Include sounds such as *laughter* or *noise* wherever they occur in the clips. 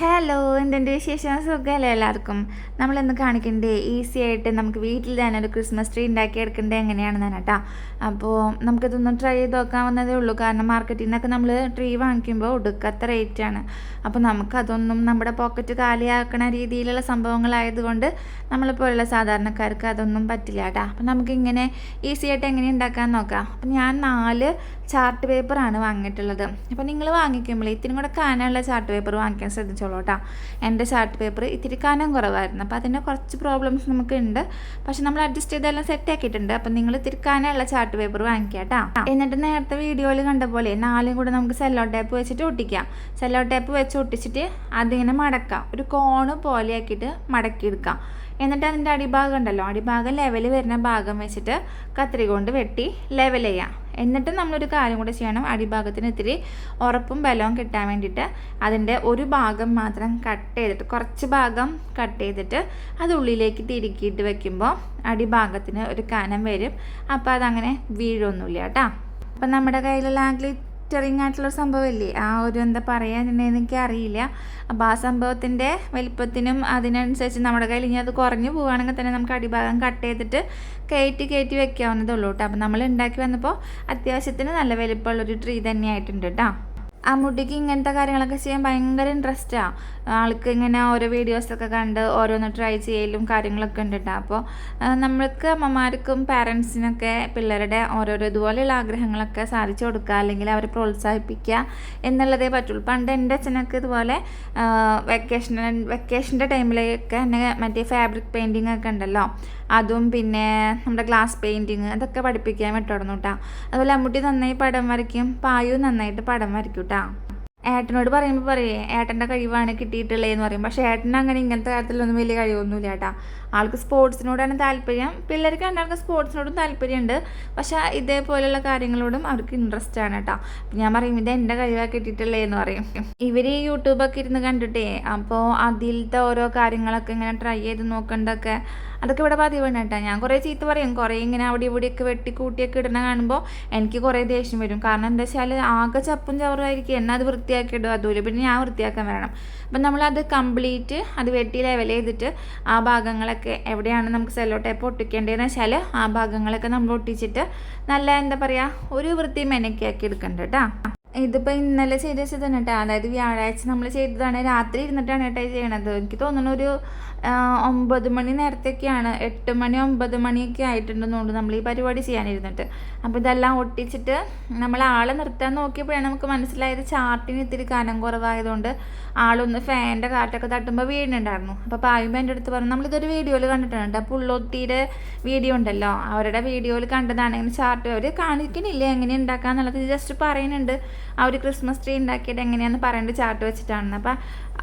Hello എന്തുണ്ട് വിശേഷം? സുഖമല്ലേ എല്ലാവർക്കും? നമ്മളിന്ന് കാണിക്കണ്ടേ ഈസി ആയിട്ട് നമുക്ക് വീട്ടിൽ തന്നെ ഒരു ക്രിസ്മസ് ട്രീ ഉണ്ടാക്കി എടുക്കേണ്ടത് എങ്ങനെയാണെന്നാണ് കേട്ടോ അപ്പോൾ നമുക്കിതൊന്ന് ട്രൈ ചെയ്ത് നോക്കാവുന്നതേ ഉള്ളൂ. കാരണം മാർക്കറ്റിൽ നിന്നൊക്കെ നമ്മൾ ട്രീ വാങ്ങിക്കുമ്പോൾ ഒടുക്കത്ത റേറ്റാണ് അപ്പോൾ നമുക്കതൊന്നും നമ്മുടെ പോക്കറ്റ് കാലിയാക്കണ രീതിയിലുള്ള സംഭവങ്ങളായതുകൊണ്ട് നമ്മളെപ്പോലുള്ള സാധാരണക്കാർക്ക് അതൊന്നും പറ്റില്ല കേട്ടോ അപ്പോൾ നമുക്കിങ്ങനെ ഈസി ആയിട്ട് എങ്ങനെ ഉണ്ടാക്കാൻ നോക്കാം. അപ്പോൾ ഞാൻ നാല് ചാർട്ട് പേപ്പറാണ് വാങ്ങിയിട്ടുള്ളത്. അപ്പോൾ നിങ്ങൾ വാങ്ങിക്കുമ്പോൾ ഇത്തിരി കൂടെ കാനുള്ള ചാർട്ട് പേപ്പർ വാങ്ങിക്കാൻ ശ്രദ്ധിച്ചോളൂ കേട്ടോ. എന്റെ ചാർട്ട് പേപ്പർ ഇത്തിരി കാനം കുറവായിരുന്നു. അപ്പോൾ അതിന്റെ കുറച്ച് പ്രോബ്ലംസ് നമുക്ക് ഉണ്ട് പക്ഷെ നമ്മൾ അഡ്ജസ്റ്റ് ചെയ്തെല്ലാം സെറ്റ് ആക്കിയിട്ടുണ്ട്. അപ്പോൾ നിങ്ങൾ ഇത്തിരി കാനുള്ള ചാർട്ട് പേപ്പർ വാങ്ങിക്കുക കേട്ടോ. എന്നിട്ട് നേരത്തെ വീഡിയോയിൽ കണ്ട പോലെ നാലും കൂടെ നമുക്ക് സെല്ലോ ടേപ്പ് വെച്ചിട്ട് ഒട്ടിക്കാം. സെല്ലോ ടേപ്പ് വെച്ച് ഒട്ടിച്ചിട്ട് അതിങ്ങനെ മടക്കാം. ഒരു കോണ് പോലെ ആക്കിയിട്ട് മടക്കിയെടുക്കാം. എന്നിട്ട് അതിന്റെ അടിഭാഗം ഉണ്ടല്ലോ. അടിഭാഗം ലെവൽ വരുന്ന ഭാഗം വെച്ചിട്ട് കത്രിക കൊണ്ട് വെട്ടി ലെവൽ ചെയ്യാം. എന്നിട്ട് നമ്മളൊരു കാര്യം കൂടെ ചെയ്യണം. അടിഭാഗത്തിന് ഇത്തിരി ഉറപ്പും ബലവും കിട്ടാൻ വേണ്ടിയിട്ട് അതിന്റെ ഒരു ഭാഗം മാത്രം കട്ട് ചെയ്തിട്ട് കുറച്ച് ഭാഗം കട്ട് ചെയ്തിട്ട് അത് ഉള്ളിലേക്ക് തിരുക്കിയിട്ട് വെക്കുമ്പോൾ അടിഭാഗത്തിന് ഒരു കനം വരും. അപ്പോൾ അതങ്ങനെ വീഴൊന്നുമില്ല കേട്ടോ. അപ്പം നമ്മുടെ കയ്യിലുള്ള ആഗ്ലി ഗ്ലിറ്ററിങ് ആയിട്ടുള്ള സംഭവമില്ലേ? ആ ഒരു എന്താ പറയുക എനിക്ക് അറിയില്ല. അപ്പോൾ ആ സംഭവത്തിന്റെ വലിപ്പത്തിനും അതിനനുസരിച്ച് നമ്മുടെ കയ്യിൽ ഇനി അത് കുറഞ്ഞു പോവുകയാണെങ്കിൽ തന്നെ നമുക്ക് അടിഭാഗം കട്ട് ചെയ്തിട്ട് കയറ്റി കയറ്റി വെക്കാവുന്നതേ ഉള്ളൂ കേട്ടോ. അപ്പോൾ നമ്മൾ ഉണ്ടാക്കി വന്നപ്പോൾ അത്യാവശ്യത്തിന് നല്ല വലിപ്പമുള്ളൊരു ട്രീ തന്നെയായിട്ടുണ്ട് കേട്ടോ. ആ മുടിക്ക് ഇങ്ങനത്തെ കാര്യങ്ങളൊക്കെ ചെയ്യാൻ ഭയങ്കര ഇൻട്രസ്റ്റാണ് ആൾക്ക് ഇങ്ങനെ ഓരോ വീഡിയോസൊക്കെ കണ്ട് ഓരോന്ന് ട്രൈ ചെയ്യലും കാര്യങ്ങളൊക്കെ ഉണ്ട് കേട്ടോ അപ്പോൾ നമ്മൾക്ക് അമ്മമാർക്കും പാരൻസിനൊക്കെ പിള്ളേരുടെ ഓരോരോ ഇതുപോലെയുള്ള ആഗ്രഹങ്ങളൊക്കെ സാധിച്ചു കൊടുക്കുക അല്ലെങ്കിൽ അവരെ പ്രോത്സാഹിപ്പിക്കുക എന്നുള്ളതേ പറ്റുള്ളൂ. പണ്ട് എന്റെ അച്ഛനൊക്കെ ഇതുപോലെ വെക്കേഷൻ വെക്കേഷന്റെ ടൈമിലൊക്കെ എന്നെ മറ്റേ ഫാബ്രിക് പെയിന്റിങ് ഒക്കെ ഉണ്ടല്ലോ. അതും പിന്നെ നമ്മുടെ ഗ്ലാസ് പെയിന്റിങ് അതൊക്കെ പഠിപ്പിക്കാൻ വിട്ടോടുന്നു കേട്ടോ അതുപോലെ അമ്മൂട്ടി നന്നായി പടം വരയ്ക്കും. പായു നന്നായിട്ട് പടം വരയ്ക്കും കേട്ടോ ഏട്ടനോട് പറയുമ്പോൾ പറയേ ഏട്ടന്റെ കഴിവാണ് കിട്ടിയിട്ടുള്ളതെന്ന് പറയും. പക്ഷേ ഏട്ടന് അങ്ങനെ ഇങ്ങനത്തെ കാര്യത്തിലൊന്നും വലിയ കഴിവൊന്നുമില്ല കേട്ടോ ആൾക്ക് സ്പോർട്സിനോടാണ് താല്പര്യം. പിള്ളേർക്ക് രണ്ടാൾക്ക് സ്പോർട്സിനോടും താല്പര്യമുണ്ട്. പക്ഷേ ഇതേപോലെയുള്ള കാര്യങ്ങളോടും അവർക്ക് ഇൻട്രസ്റ്റ് ആണ് കേട്ടോ ഞാൻ പറയും ഇത് എന്റെ കഴിവാണ് കിട്ടിയിട്ടുള്ളതെന്ന് പറയും. ഇവർ യൂട്യൂബൊക്കെ ഇരുന്ന് കണ്ടിട്ടേ അപ്പോൾ അതിലത്തെ ഓരോ കാര്യങ്ങളൊക്കെ ഇങ്ങനെ ട്രൈ ചെയ്ത് നോക്കേണ്ടതൊക്കെ അതൊക്കെ ഇവിടെ പതിവാണ് കേട്ടോ. ഞാൻ കുറേ ചീത്ത പറയും. കുറേ ഇങ്ങനെ അവിടെ ഇവിടെയൊക്കെ വെട്ടിക്കൂട്ടിയൊക്കെ ഇടണ കാണുമ്പോൾ എനിക്ക് കുറേ ദേഷ്യം വരും. കാരണം എന്താ വെച്ചാൽ ആകെ ചപ്പും ചവറുമായിരിക്കും എന്നെ അത് വൃത്തിയാക്കി ഇടും അതുപോലെ. പിന്നെ ഞാൻ വൃത്തിയാക്കാൻ വരണം. അപ്പം നമ്മളത് കംപ്ലീറ്റ് അത് വെട്ടി ലെവൽ ചെയ്തിട്ട് ആ ഭാഗങ്ങളൊക്കെ എവിടെയാണ് നമുക്ക് സെല്ലോ ടേപ്പ് ഒട്ടിക്കേണ്ടതെന്ന് വെച്ചാൽ ആ ഭാഗങ്ങളൊക്കെ നമ്മൾ ഒട്ടിച്ചിട്ട് നല്ല എന്താ പറയുക ഒരു വൃത്തി മെനക്കിയാക്കി എടുക്കണ്ട കേട്ടോ. ഇതിപ്പോൾ ഇന്നലെ ചെയ്ത് വെച്ചതാണ് കേട്ടോ അതായത് വ്യാഴാഴ്ച നമ്മൾ ചെയ്തതാണ്. രാത്രി ഇരുന്നിട്ടാണ് കേട്ടോ ചെയ്യണത്. എനിക്ക് തോന്നുന്നു ഒരു ഒമ്പത് മണി നേരത്തെയൊക്കെയാണ്. എട്ട് മണി ഒമ്പത് മണിയൊക്കെ ആയിട്ടുണ്ടെന്നുണ്ട് നമ്മൾ ഈ പരിപാടി ചെയ്യാനിരുന്നിട്ട്. അപ്പോൾ ഇതെല്ലാം ഒട്ടിച്ചിട്ട് നമ്മൾ ആളെ നിർത്താൻ നോക്കിയപ്പോഴാണ് നമുക്ക് മനസ്സിലായത് ചാർട്ടിന് ഇത്തിരി കനം കുറവായതുകൊണ്ട് ആളൊന്ന് ഫാനിന്റെ കാറ്റൊക്കെ തട്ടുമ്പോൾ വീണുണ്ടായിരുന്നു അപ്പോൾ പായുമ്പോൾ എന്റെ അടുത്ത് പറഞ്ഞു നമ്മളിതൊരു വീഡിയോയിൽ കണ്ടിട്ടുണ്ട് അപ്പോൾ ഉള്ളൊത്തിയുടെ വീഡിയോ ഉണ്ടല്ലോ. അവരുടെ വീഡിയോയിൽ കണ്ടതാണ് ചാർട്ട്. അവർ കാണിക്കണില്ല? എങ്ങനെ ഉണ്ടാക്കാന്നുള്ളത്? ജസ്റ്റ് പറയുന്നുണ്ട്. ആ ഒരു ക്രിസ്മസ് ട്രീ ഉണ്ടാക്കിയിട്ട് എങ്ങനെയാന്ന് പറയേണ്ട ചാർട്ട് വെച്ചിട്ടാണ് അപ്പോൾ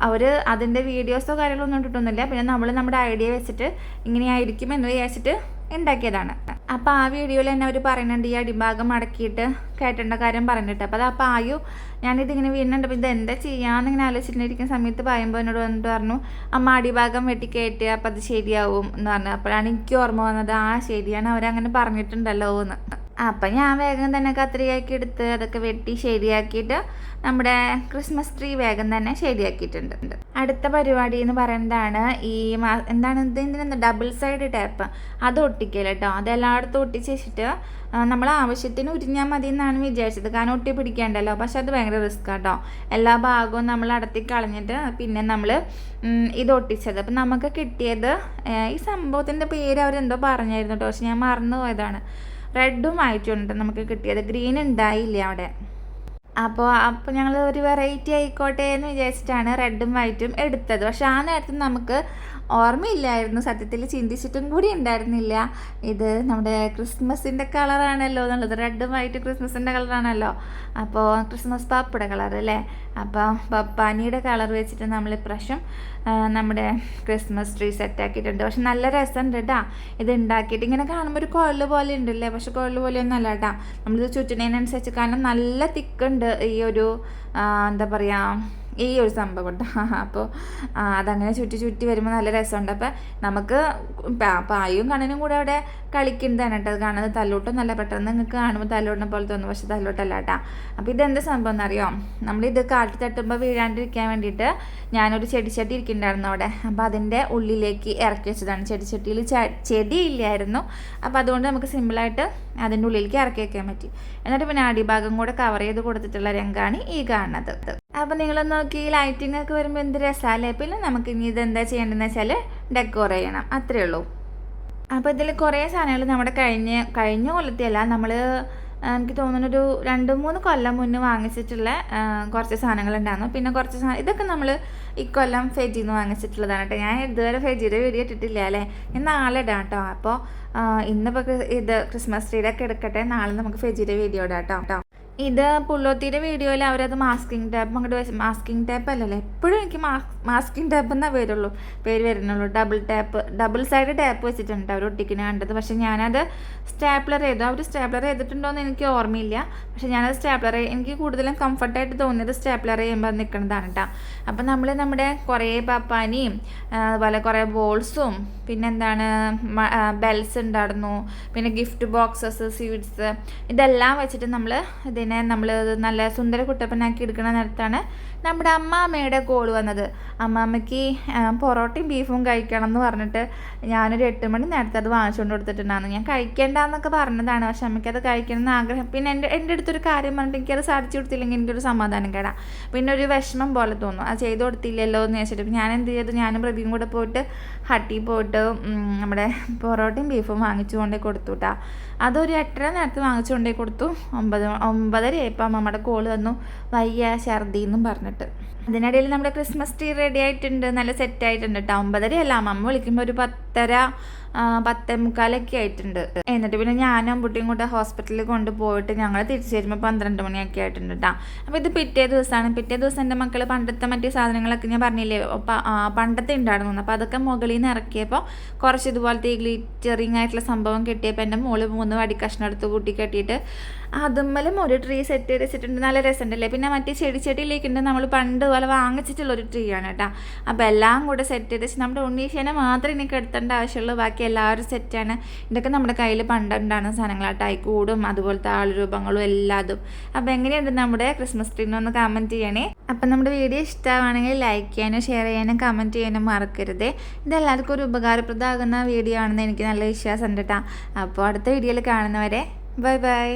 അവർ അതിന്റെ വീഡിയോസോ കാര്യങ്ങളൊന്നും ഇട്ടിട്ടൊന്നുമില്ല. പിന്നെ നമ്മൾ നമ്മുടെ ഐഡിയ വെച്ചിട്ട് ഇങ്ങനെയായിരിക്കും എന്ന് വിചാരിച്ചിട്ട് ഉണ്ടാക്കിയതാണ് അപ്പോൾ ആ വീഡിയോയിൽ തന്നെ അവർ പറയുന്നുണ്ട് ഈ അടിഭാഗം മടക്കിയിട്ട് കേട്ടേണ്ട കാര്യം പറഞ്ഞിട്ട്. അപ്പോൾ അത് ആ ആയു ഞാനിതിങ്ങനെ വീണുണ്ട് അപ്പോൾ ഇത് എന്താ ചെയ്യാന്നിങ്ങനെ ആലോചിച്ചിട്ടിരിക്കുന്ന സമയത്ത് പറയുമ്പോൾ എന്നോട് വന്നിട്ട് പറഞ്ഞു അമ്മ അടിഭാഗം വെട്ടി കയറ്റുക അപ്പോൾ അത് ശരിയാവും എന്ന് പറഞ്ഞു. അപ്പോഴാണ് എനിക്ക് ഓർമ്മ വന്നത് ആ ശരിയാണ് അവരങ്ങനെ പറഞ്ഞിട്ടുണ്ടല്ലോ എന്ന്. അപ്പം ഞാൻ വേഗം തന്നെ കത്രികയാക്കി എടുത്ത് അതൊക്കെ വെട്ടി ശരിയാക്കിയിട്ട് നമ്മുടെ ക്രിസ്മസ് ട്രീ വേഗം തന്നെ ശരിയാക്കിയിട്ടുണ്ട്. അടുത്ത പരിപാടി എന്ന് പറയുന്നതാണ് ഈ എന്താണ് ഇതിന്റെ ഡബിൾ സൈഡ് ടേപ്പ് അത് ഒട്ടിക്കൽ കേട്ടോ അതെല്ലായിടത്തും ഒട്ടിച്ച് വെച്ചിട്ട് നമ്മൾ ആവശ്യത്തിന് ഉരിഞ്ഞാൽ മതി എന്നാണ് വിചാരിച്ചത്. കാരണം ഒട്ടി പിടിക്കേണ്ടല്ലോ. പക്ഷെ അത് ഭയങ്കര റിസ്ക് കേട്ടോ എല്ലാ ഭാഗവും നമ്മൾ അടത്തി കളഞ്ഞിട്ട് പിന്നെ നമ്മൾ ഇത് ഒട്ടിച്ചത്. അപ്പം നമുക്ക് കിട്ടിയത് ഈ സംഭവത്തിന്റെ പേര് അവരെന്തോ പറഞ്ഞായിരുന്നു കേട്ടോ പക്ഷെ ഞാൻ മറന്നു പോയതാണ് റെഡും വൈറ്റും നമുക്ക് കിട്ടിയത്. ഗ്രീൻ ഉണ്ടായില്ല അവിടെ. അപ്പോൾ അപ്പോൾ ഞങ്ങൾ ഒരു വെറൈറ്റി ആയിക്കോട്ടെ എന്ന് വിചാരിച്ചിട്ടാണ് റെഡും വൈറ്റും എടുത്തത്. പക്ഷെ ആ നേരത്ത് നമുക്ക് ഓർമ്മയില്ലായിരുന്നു. സത്യത്തിൽ ചിന്തിച്ചിട്ടും കൂടി ഉണ്ടായിരുന്നില്ല. ഇത് നമ്മുടെ ക്രിസ്മസിന്റെ കളറാണല്ലോ എന്നുള്ളത്. റെഡും വൈറ്റും ക്രിസ്മസിന്റെ കളറാണല്ലോ. അപ്പോൾ ക്രിസ്മസ് പാപ്പയുടെ കളർ അല്ലേ? അപ്പോൾ പപ്പാനിയുടെ കളർ വെച്ചിട്ട് നമ്മൾ ഇപ്രാവശ്യം നമ്മുടെ ക്രിസ്മസ് ട്രീ സെറ്റാക്കിയിട്ടുണ്ട് പക്ഷെ നല്ല രസമുണ്ട് കേട്ടോ ഇത് ഉണ്ടാക്കിയിട്ട് ഇങ്ങനെ കാണുമ്പോൾ ഒരു കൊള്ളു പോലെ ഉണ്ടല്ലേ? പക്ഷെ കൊള്ളു പോലെ ഒന്നും അല്ല കേട്ടോ നമ്മളിത് ചുറ്റിനതിനനുസരിച്ച് കാരണം നല്ല തിക്കുണ്ട് ഈ ഒരു എന്താ പറയുക ഈ ഒരു സംഭവം ഉണ്ട് *laughs* അപ്പോൾ അതങ്ങനെ ചുറ്റി ചുറ്റി വരുമ്പോൾ നല്ല രസമുണ്ട്. അപ്പം നമുക്ക് പായും കണ്ണനും കൂടെ അവിടെ കളിക്കുന്നതാണ് കേട്ടോ. അത് കാണുന്നത് തല്ലോട്ടം നല്ല പെട്ടെന്ന് നിങ്ങൾക്ക് കാണുമ്പോൾ തല്ലോട്ടിനെ പോലെ തോന്നും. പക്ഷെ തല്ലോട്ടല്ല കേട്ടോ. അപ്പോൾ ഇതെന്ത് സംഭവം എന്നറിയോ? നമ്മളിത് കാട്ടി തട്ടുമ്പോൾ വീഴാണ്ടിരിക്കാൻ വേണ്ടിയിട്ട് ഞാനൊരു ചെടിച്ചട്ടി ഇരിക്കുന്നുണ്ടായിരുന്നു അവിടെ. അപ്പോൾ അതിന്റെ ഉള്ളിലേക്ക് ഇറക്കി വെച്ചതാണ്. ചെടിച്ചട്ടിയിൽ ചെടി ഇല്ലായിരുന്നു. അപ്പോൾ അതുകൊണ്ട് നമുക്ക് സിമ്പിളായിട്ട് അതിന്റെ ഉള്ളിലേക്ക് ഇറക്കി വെക്കാൻ പറ്റി. എന്നിട്ട് പിന്നെ അടിഭാഗം കൂടെ കവർ ചെയ്ത് കൊടുത്തിട്ടുള്ള രംഗമാണ് ഈ കാണുന്നത്. അപ്പോൾ നിങ്ങൾ നോക്കി ലൈറ്റിംഗ് ഒക്കെ വരുമ്പോൾ എന്ത് രസമല്ലേ പിന്നെ നമുക്ക് ഇനി ഇതെന്താ ചെയ്യേണ്ടതെന്ന് വെച്ചാൽ ഡെക്കോർ ചെയ്യണം. അത്രേ ഉള്ളൂ. അപ്പോൾ ഇതിൽ കുറേ സാധനങ്ങൾ നമ്മുടെ കഴിഞ്ഞ കഴിഞ്ഞ കൊല്ലത്തെയല്ല നമ്മൾ എനിക്ക് തോന്നുന്നു ഒരു രണ്ട് മൂന്ന് കൊല്ലം മുന്നേ വാങ്ങിച്ചിട്ടുള്ള കുറച്ച് സാധനങ്ങൾ സാധനങ്ങളുണ്ടായിരുന്നു. പിന്നെ കുറച്ച് സാധനം ഇതൊക്കെ നമ്മൾ ഇക്കൊല്ലം ഫെജിയിൽ നിന്ന് വാങ്ങിച്ചിട്ടുള്ളതാണ് കേട്ടോ. ഞാൻ ഇതുവരെ ഫെജിയുടെ വീഡിയോ ഇട്ടിട്ടില്ല അല്ലേ? ഞാൻ നാളെ ഇടാം കേട്ടോ. അപ്പോൾ ഇന്നിപ്പോൾ ഇത് ക്രിസ്മസ് ട്രീഡൊക്കെ എടുക്കട്ടെ. നാളെ നമുക്ക് ഫെജിയുടെ വീഡിയോ ഇടാം കേട്ടോ. ഇത് പുള്ളോത്തിയുടെ വീഡിയോയിൽ അവരത് മാസ്കിങ് ടാപ്പ് അങ്ങോട്ട് മാസ്കിംഗ് ടാപ്പ് അല്ലല്ലോ? എപ്പോഴും എനിക്ക് മാസ്കിങ് ടാപ്പ് എന്നാ വരുള്ളൂ പേര് വരുന്നുള്ളൂ. Double tap double side tap വെച്ചിട്ടുണ്ട് അവർ ഒട്ടിക്കുന്ന കണ്ടത്. പക്ഷെ ഞാനത് സ്റ്റാപ്ലർ ചെയ്തു. അവർ സ്റ്റാപ്ലർ ചെയ്തിട്ടുണ്ടോയെന്ന് എനിക്ക് ഓർമ്മയില്ല. പക്ഷെ ഞാനത് സ്റ്റാപ്ലർ എനിക്ക് കൂടുതലും കംഫർട്ടായിട്ട് തോന്നിയത് സ്റ്റാപ്ലർ ചെയ്യുമ്പോൾ നിൽക്കുന്നതാണ് കേട്ടോ അപ്പം നമ്മൾ നമ്മുടെ കുറേ പപ്പാനിയും അതുപോലെ കുറേ ബോൾസും പിന്നെന്താണ് ബെൽസ് ഉണ്ടായിരുന്നു പിന്നെ ഗിഫ്റ്റ് ബോക്സസ് സ്വീറ്റ്സ് ഇതെല്ലാം വെച്ചിട്ട് നമ്മൾ ഇതിനെ നമ്മൾ നല്ല സുന്ദര കുട്ടപ്പനാക്കി എടുക്കുന്ന നേരത്താണ് നമ്മുടെ അമ്മാമ്മയുടെ കോൾ വന്നത്. അമ്മാമ്മയ്ക്ക് പൊറോട്ടയും ബീഫും കഴിക്കണം എന്ന് പറഞ്ഞിട്ട് ഞാനൊരു എട്ട് മണി നേരത്തെ അത് വാങ്ങിച്ചുകൊണ്ട് കൊടുത്തിട്ടുണ്ടായിരുന്നു. ഞാൻ കഴിക്കേണ്ടെന്നൊക്കെ പറഞ്ഞതാണ്. പക്ഷെ അത് കഴിക്കണം എന്ന് ആഗ്രഹം. പിന്നെ എന്റെ എന്റെ അടുത്തൊരു കാര്യം പറഞ്ഞിട്ട് എനിക്കത് സാധിച്ചു കൊടുത്തില്ലെങ്കിൽ എനിക്കൊരു സമാധാനം കേടാ. പിന്നെ ഒരു വിഷമം പോലെ തോന്നും അത് ചെയ്തു കൊടുത്തില്ലല്ലോ എന്ന് വെച്ചിട്ട് ഞാൻ എന്ത് ചെയ്തു? ഞാനും പ്രതിയും കൂടെ പോയിട്ട് ഹട്ടി പോയിട്ട് നമ്മുടെ പൊറോട്ടയും ബീഫും വാങ്ങിച്ചു കൊണ്ടേ കൊടുത്തു കേട്ടാ അതൊരു എട്ടര നേരത്തെ വാങ്ങിച്ചു കൊണ്ടേ കൊടുത്തു. ഒമ്പത് ഒമ്പതര ആയപ്പോൾ അമ്മമ്മയുടെ കോൾ വന്നു. വയ്യ ഛർദി എന്നും പറഞ്ഞിട്ട്. അതിനിടയിൽ നമ്മുടെ ക്രിസ്മസ് ട്രീ റെഡി ആയിട്ടുണ്ട്. നല്ല സെറ്റ് ആയിട്ടുണ്ട് കേട്ടോ ഒമ്പതരയല്ല. അമ്മ വിളിക്കുമ്പോൾ ഒരു പത്തര പത്തേ മുക്കാലൊക്കെ ആയിട്ടുണ്ട്. എന്നിട്ട് പിന്നെ ഞാനും അമ്പുട്ടിയും കൂടെ ഹോസ്പിറ്റലിൽ കൊണ്ടുപോയിട്ട് ഞങ്ങൾ തിരിച്ചു വരുമ്പോൾ പന്ത്രണ്ട് മണിയൊക്കെ ആയിട്ടുണ്ട് കേട്ടോ അപ്പോൾ ഇത് പിറ്റേ ദിവസമാണ് പിറ്റേ ദിവസം എന്റെ മക്കൾ പണ്ടത്തെ മറ്റേ സാധനങ്ങളൊക്കെ ഞാൻ പറഞ്ഞില്ലേ പണ്ടത്തെ ഉണ്ടായിരുന്നു അപ്പോൾ അതൊക്കെ മുകളിൽ നിന്ന് ഇറക്കിയപ്പോൾ കുറച്ച് ഇതുപോലത്തെ ഈ ഗ്ലിറ്ററിങ് ആയിട്ടുള്ള സംഭവം കിട്ടിയപ്പോൾ എന്റെ മോൾ മൂന്ന് വടി കഷ്ണം എടുത്ത് കൂട്ടി കെട്ടിയിട്ട് അതുമ്മലും ഒരു ട്രീ സെറ്റ് ചെയ്ത് വെച്ചിട്ടുണ്ട്. നല്ല രസമുണ്ടല്ലേ? പിന്നെ മറ്റേ ചെടി ചെടിയിലേക്കുണ്ട് നമ്മൾ പണ്ട് പോലെ വാങ്ങിച്ചിട്ടുള്ള ഒരു ട്രീ ആണ് കേട്ടോ അപ്പോൾ എല്ലാം കൂടെ സെറ്റ് ചെയ്ത് നമ്മുടെ ഉണ്ണീശേനെ മാത്രമേ എനിക്ക് എടുത്തേണ്ട ആവശ്യമുള്ളൂ. ബാക്കി എല്ലാവരും സെറ്റാണ് ഇതൊക്കെ നമ്മുടെ കയ്യിൽ പണ്ടുണ്ടാകുന്ന സാധനങ്ങളായിട്ട് അയക്കൂടും അതുപോലത്തെ ആളുരൂപങ്ങളും എല്ലാതും. അപ്പോൾ എങ്ങനെയുണ്ട് നമ്മുടെ ക്രിസ്മസ് ട്രീന്ന് ഒന്ന് കമന്റ് ചെയ്യണേ. അപ്പം നമ്മുടെ വീഡിയോ ഇഷ്ടമാണെങ്കിൽ ലൈക്ക് ചെയ്യാനും ഷെയർ ചെയ്യാനും കമന്റ് ചെയ്യാനും മറക്കരുത്. ഇതെല്ലാവർക്കും ഒരു ഉപകാരപ്രദമാകുന്ന വീഡിയോ ആണെന്ന് എനിക്ക് നല്ല വിശ്വാസം ഉണ്ട് കേട്ടോ അപ്പോൾ അടുത്ത വീഡിയോയിൽ കാണുന്നവരെ ബൈ ബൈ